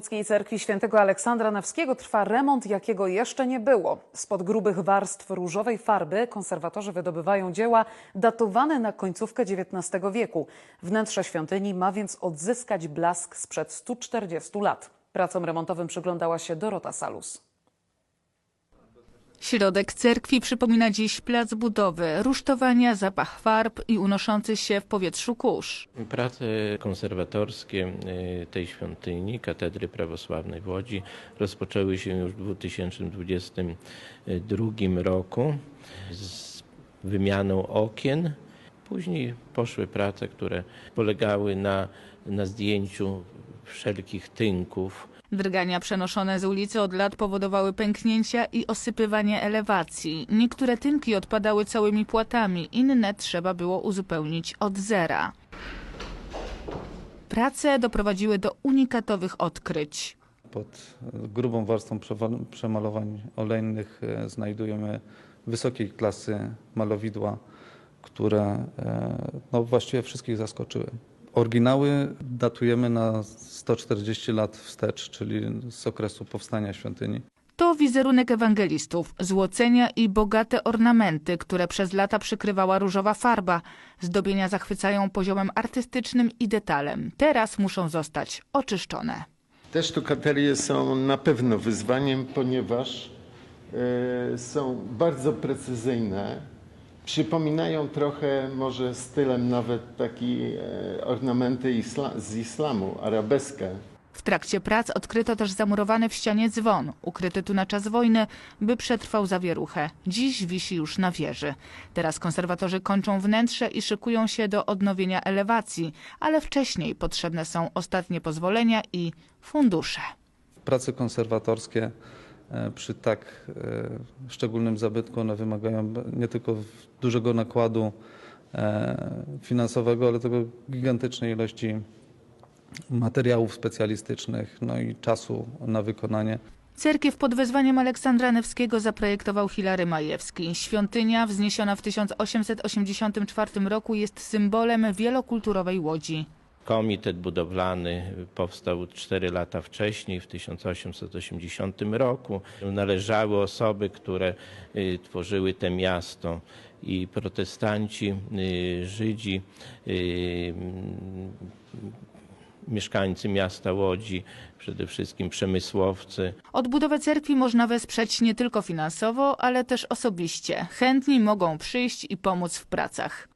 Słuckiej Cerkwi Świętego Aleksandra Newskiego trwa remont, jakiego jeszcze nie było. Spod grubych warstw różowej farby konserwatorzy wydobywają dzieła datowane na końcówkę XIX wieku. Wnętrze świątyni ma więc odzyskać blask sprzed 140 lat. Pracom remontowym przyglądała się Dorota Salus. Środek cerkwi przypomina dziś plac budowy, rusztowania, zapach farb i unoszący się w powietrzu kurz. Prace konserwatorskie y, tej świątyni, katedry prawosławnej w Łodzi, rozpoczęły się już w 2022 roku z wymianą okien. Później poszły prace, które polegały na, na zdjęciu wszelkich tynków, Drgania przenoszone z ulicy od lat powodowały pęknięcia i osypywanie elewacji. Niektóre tynki odpadały całymi płatami, inne trzeba było uzupełnić od zera. Prace doprowadziły do unikatowych odkryć. Pod grubą warstwą przemalowań olejnych e, znajdujemy wysokiej klasy malowidła, które e, no, właściwie wszystkich zaskoczyły. Oryginały datujemy na 140 lat wstecz, czyli z okresu powstania świątyni. To wizerunek ewangelistów, złocenia i bogate ornamenty, które przez lata przykrywała różowa farba. Zdobienia zachwycają poziomem artystycznym i detalem. Teraz muszą zostać oczyszczone. Te sztukaterie są na pewno wyzwaniem, ponieważ e, są bardzo precyzyjne. Przypominają trochę może stylem nawet taki e, ornamenty isla z islamu, arabeskę. W trakcie prac odkryto też zamurowany w ścianie dzwon, ukryty tu na czas wojny, by przetrwał zawieruchę. Dziś wisi już na wieży. Teraz konserwatorzy kończą wnętrze i szykują się do odnowienia elewacji, ale wcześniej potrzebne są ostatnie pozwolenia i fundusze. Prace konserwatorskie przy tak e, szczególnym zabytku one wymagają nie tylko dużego nakładu e, finansowego, ale tego gigantycznej ilości materiałów specjalistycznych, no i czasu na wykonanie. Cerkiew pod wezwaniem Aleksandra Newskiego zaprojektował Hilary Majewski. Świątynia, wzniesiona w 1884 roku, jest symbolem wielokulturowej Łodzi. Komitet budowlany powstał 4 lata wcześniej, w 1880 roku. Należały osoby, które y, tworzyły to miasto i protestanci, y, Żydzi, y, mieszkańcy miasta Łodzi, przede wszystkim przemysłowcy. Odbudowę cerkwi można wesprzeć nie tylko finansowo, ale też osobiście. Chętni mogą przyjść i pomóc w pracach.